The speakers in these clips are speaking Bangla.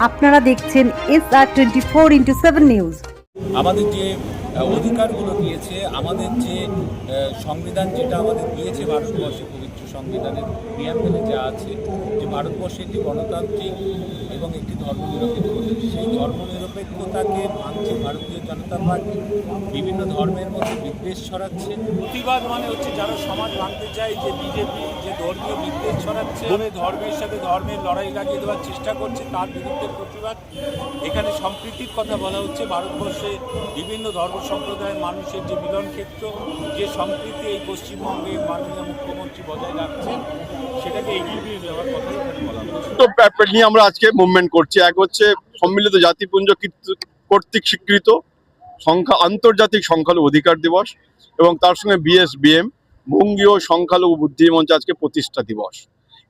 আপনারা দেখছেন S R twenty four into seven news আমাদের যে অধিকারগুলো দিয়েছে। আমাদের যে সংবিধান যেটা আমাদের দিয়েছে ভারতবর্ষে, পবিত্র সংবিধানের প্রিয়াম্বলে যা আছে, যে ভারতবর্ষে একটি গণতান্ত্রিক এবং একটি ধর্মনিরপেক্ষ। সেই ধর্মনিরপেক্ষতাকে ভাঙছে ভারতীয় জনতা পার্টি। বিভিন্ন ধর্মের মধ্যে বিদ্বেষ ছড়াচ্ছে। প্রতিবাদ মানে হচ্ছে যারা সমাজ ভাঙতে চায়, যে বিজেপি যে ধর্মীয় বিদ্বেষ ছড়াচ্ছে ধর্মের সাথে ধর্মের লড়াই লাগিয়ে দেওয়ার চেষ্টা করছে, তার বিরুদ্ধে প্রতিবাদ। এখানে সম্প্রীতির কথা বলা হচ্ছে, ভারতবর্ষে বিভিন্ন ধর্ম সম্প্রদায়ের মানুষের যে মিলন ক্ষেত্র, যে সম্প্রীতি এই পশ্চিমবঙ্গে মাননীয় মুখ্যমন্ত্রী বজায় রাখছেন, সেটাকে এগিয়ে নিয়ে যাওয়ার কথাই নিয়ে আমরা আজকে মুভমেন্ট করছি। এক হচ্ছে সম্মিলিত জাতিপুঞ্জ কর্তৃক স্বীকৃত সংখ্যা আন্তর্জাতিক সংখ্যালঘু অধিকার দিবস এবং তার সঙ্গে বিএসবিএম বঙ্গীয় সংখ্যালঘু বুদ্ধি মঞ্চ আজকে প্রতিষ্ঠা দিবস।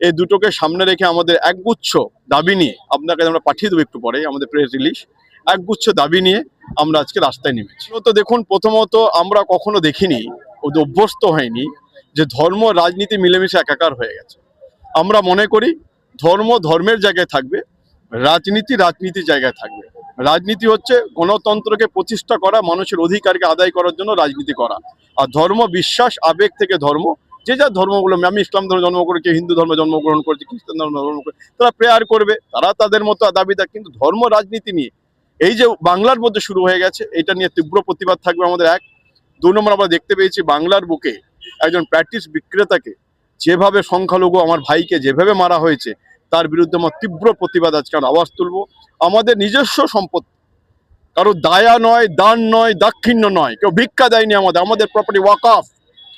এই দুটোকে সামনে রেখে আমাদের একগুচ্ছ দাবি নিয়ে আপনাকে আমরা পাঠিয়ে দেবো একটু পরে আমাদের প্রেস রিলিজ একগুচ্ছ দাবি নিয়ে আমরা আজকে রাস্তায় নেমেছি। তো দেখুন, প্রথমত আমরা কখনো দেখিনি অভ্যস্ত হয়নি যে ধর্ম রাজনীতি মিলেমিশে একাকার হয়ে গেছে। আমরা মনে করি ধর্ম ধর্মের জায়গায় থাকবে, রাজনীতি রাজনীতির জায়গায় থাকবে। রাজনীতি হচ্ছে গণতন্ত্রকে প্রতিষ্ঠা করা, মানুষের অধিকারকে আদায় করার জন্য রাজনীতি করা। আর ধর্ম, বিশ্বাস, আবেগ থেকে ধর্ম, যে যা ধর্মগুলো, আমি ইসলাম ধর্মে জন্ম করে কেউ হিন্দু ধর্মে জন্মগ্রহণ করেছে, খ্রিস্টান ধর্মে জন্ম করে তারা প্রেয়ার করবে, তারা তাদের মতো দাবিদার, কিন্তু ধর্ম, রাজনীতি নিয়ে এই যে বাংলার মধ্যে শুরু হয়ে গেছে, এটা নিয়ে তীব্র প্রতিবাদ থাকবে আমাদের এক। দু নম্বর আমরা দেখতে পেয়েছি বাংলার বুকে একজন প্র্যাকটিস বিক্রেতাকে যেভাবে সংখ্যালঘু আমার ভাইকে যেভাবে মারা হয়েছে, তার বিরুদ্ধে আমার তীব্র প্রতিবাদ আজকে আমরা আওয়াজ তুলব। আমাদের নিজস্ব সম্পত্তি কারও দায়া নয়, দান নয়, দাক্ষিণ্য নয়, কেউ ভিক্ষা দেয়নি আমাদের আমাদের প্রপার্টি ওয়াকফ,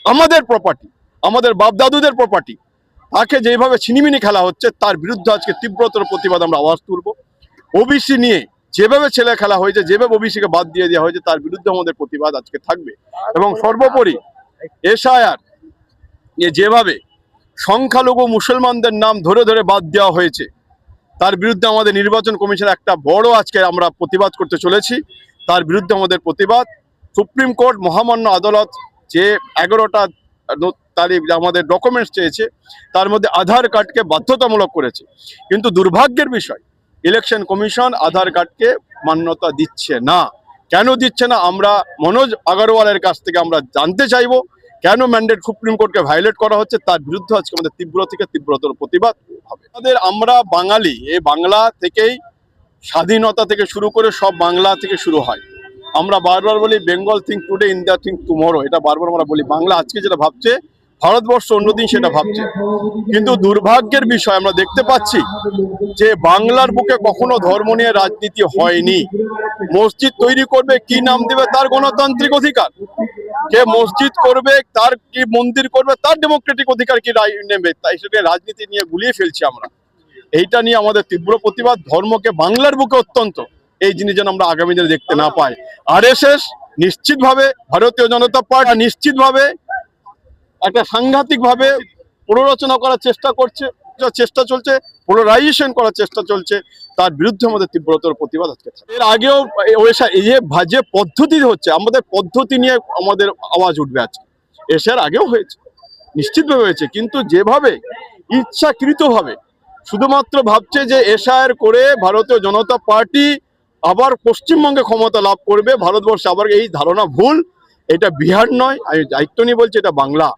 আমাদের প্রপার্টি আমাদের বাপদাদুদের প্রপার্টি তাকে যেভাবে ছিনিমিনি খেলা হচ্ছে, তার বিরুদ্ধে আজকে তীব্রতর প্রতিবাদ আমরা আওয়াজ তুলব। ওবিসি নিয়ে যেভাবে ছেলে খেলা হয়েছে, যেভাবে ওবিসিকে বাদ দিয়ে দেওয়া হয়েছে, তার বিরুদ্ধে আমাদের প্রতিবাদ আজকে থাকবে। এবং সর্বোপরি এসআইআর যেভাবে সংখ্যালঘু মুসলমানদের নাম ধরে ধরে বাদ দেওয়া হয়েছে, তার বিরুদ্ধে আমাদের নির্বাচন কমিশন একটা বড় আজকে আমরা প্রতিবাদ করতে চলেছি। তার বিরুদ্ধে আমাদের প্রতিবাদ। সুপ্রিম কোর্ট মহামান্য আদালত যে এগারোটা তারিখ আমাদের ডকুমেন্টস চেয়েছে, তার মধ্যে আধার কার্ডকে বাধ্যতামূলক করেছে। কিন্তু দুর্ভাগ্যের বিষয় ইলেকশন কমিশন আধার কার্ডকে মান্যতা দিচ্ছে না। কেন দিচ্ছে না? আমরা মনোজ আগরওয়ালের কাছ থেকে আমরা জানতে চাইব, কেন ম্যান্ডেট সুপ্রিম কোর্টকে ভায়োলেট করা হচ্ছে? তার বিরুদ্ধে আজকে আমাদের তীব্র থেকে তীব্রতর প্রতিবাদ হবে। আমাদের আমরা বাঙালি এই বাংলা থেকেই স্বাধীনতা থেকে শুরু করে সব বাংলা থেকে শুরু হয়। আমরা বারবার বলি Bengal think today India think tomorrow এটা বারবার আমরা বলি। বাংলা আজকে যেটা ভাবছে ভারতবর্ষ অন্যদিন সেটা ভাবছে। কিন্তু দুর্ভাগ্যের বিষয় আমরা দেখতে পাচ্ছি যে বাংলার বুকে কখনো ধর্ম নিয়ে রাজনীতি হয়নি। মসজিদ তৈরি করবে, কি নাম দেবে তার গণতান্ত্রিক অধিকার? কে মসজিদ করবে, তার কি মন্দির করবে, তার ডেমোক্রেটিক অধিকার কি নেবে? তাই সেটা রাজনীতি নিয়ে গুলিয়ে ফেলছি আমরা। এইটা নিয়ে আমাদের তীব্র প্রতিবাদ, ধর্মকে বাংলার বুকে অত্যন্ত। এই জিনিস যেন আমরা আগামী দিনে দেখতে না পাই। আর এস এস নিশ্চিতভাবে, ভারতীয় জনতা পার্টি নিশ্চিতভাবে একটা সাংঘাতিকভাবে পুনরচনা করার চেষ্টা করছে চেষ্টা চলছে পোলারাইজেশন করার চেষ্টা চলছে, তার বিরুদ্ধে আমাদের তীব্রতর প্রতিবাদ আজকে এর আগেও যে যে পদ্ধতি হচ্ছে, আমাদের পদ্ধতি নিয়ে আমাদের আওয়াজ উঠবে আজকে। এশিয়ার আগেও হয়েছে, নিশ্চিতভাবে হয়েছে, কিন্তু যেভাবে ইচ্ছাকৃতভাবে শুধুমাত্র ভাবছে যে এশায়ার করে ভারতীয় জনতা পার্টি আবার পশ্চিমবঙ্গে ক্ষমতা লাভ করবে, ভারতবর্ষে আবার এই ধারণা ভুল, এটা বিহার নয়, আমি দায়িত্ব নিয়ে বলছি, এটা বাংলা।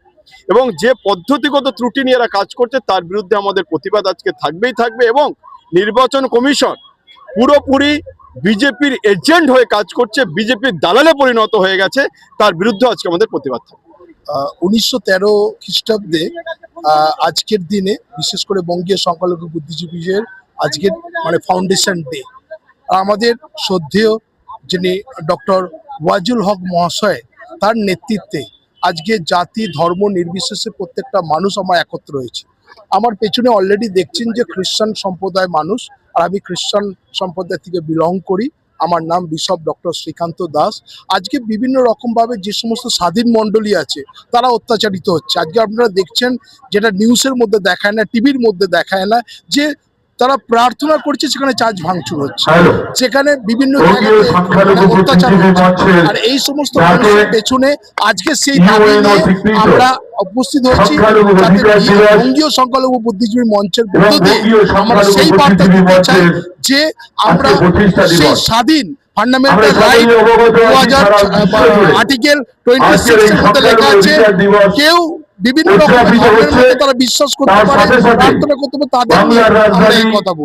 এবং যে পদ্ধতিগত ত্রুটি নিয়ে এরা কাজ করছে, তার বিরুদ্ধে আমাদের প্রতিবাদ আজকে থাকবেই থাকবে এবং নির্বাচন কমিশন পুরোপুরি বিজেপির এজেন্ট হয়ে কাজ করছে, বিজেপির দালালে পরিণত হয়ে গেছে, তার বিরুদ্ধে আজকে আমাদের প্রতিবাদ থাকবে। উনিশশো তেরো খ্রিস্টাব্দে আজকের দিনে, বিশেষ করে বঙ্গীয় সংখ্যালঘু বুদ্ধিজীবীদের আজকের মানে ফাউন্ডেশন ডে আমাদের শ্রদ্ধেয় যিনি ডক্টর ওয়াজুল হক মহাশয়, তার নেতৃত্বে আজকে জাতি, ধর্ম নির্বিশেষে প্রত্যেকটা মানুষ আমার একত্র হয়েছি। আমার পেছনে অলরেডি দেখছেন যে খ্রিস্টান সম্প্রদায় মানুষ, আর আমি খ্রিস্টান সম্প্রদায় থেকে বিলং করি। আমার নাম বিশপ ডক্টর শ্রীকান্ত দাস। আজকে বিভিন্ন রকমভাবে যে সমস্ত স্বাধীন মণ্ডলী আছে, তারা অত্যাচারিত হচ্ছে। আজকে আপনারা দেখছেন, যেটা নিউজের মধ্যে দেখায় না টিভির মধ্যে দেখায় না, যে তারা প্রার্থনা করছে সেখানে চার্জ ভাঙচুর হচ্ছে সেখানে বিভিন্ন সংখ্যালঘু অত্যাচার বুদ্ধিজীবী হচ্ছে। মঞ্চের আর এই সমস্ত মানুষের পেছনে আজকে সেই দাবি নিয়ে আমরা উপস্থিত হয়েছি যাতে দিবস বঙ্গীয় সংখ্যালঘু বুদ্ধিজীবী মঞ্চের বঙ্গীয় আমরা সেই বার্তা দিতে চাই যে আমরা সেই স্বাধীন ফান্ডামেন্টাল রাইট দু হাজার। আর্টিকেল টোয়েন্টি সিক্স লেখা আছে কেউ বিভিন্ন। মধ্যে তারা বিশ্বাস করতে পারে প্রার্থনা করতে পারে তাদের নিয়ে আমরা এই কথা বলছি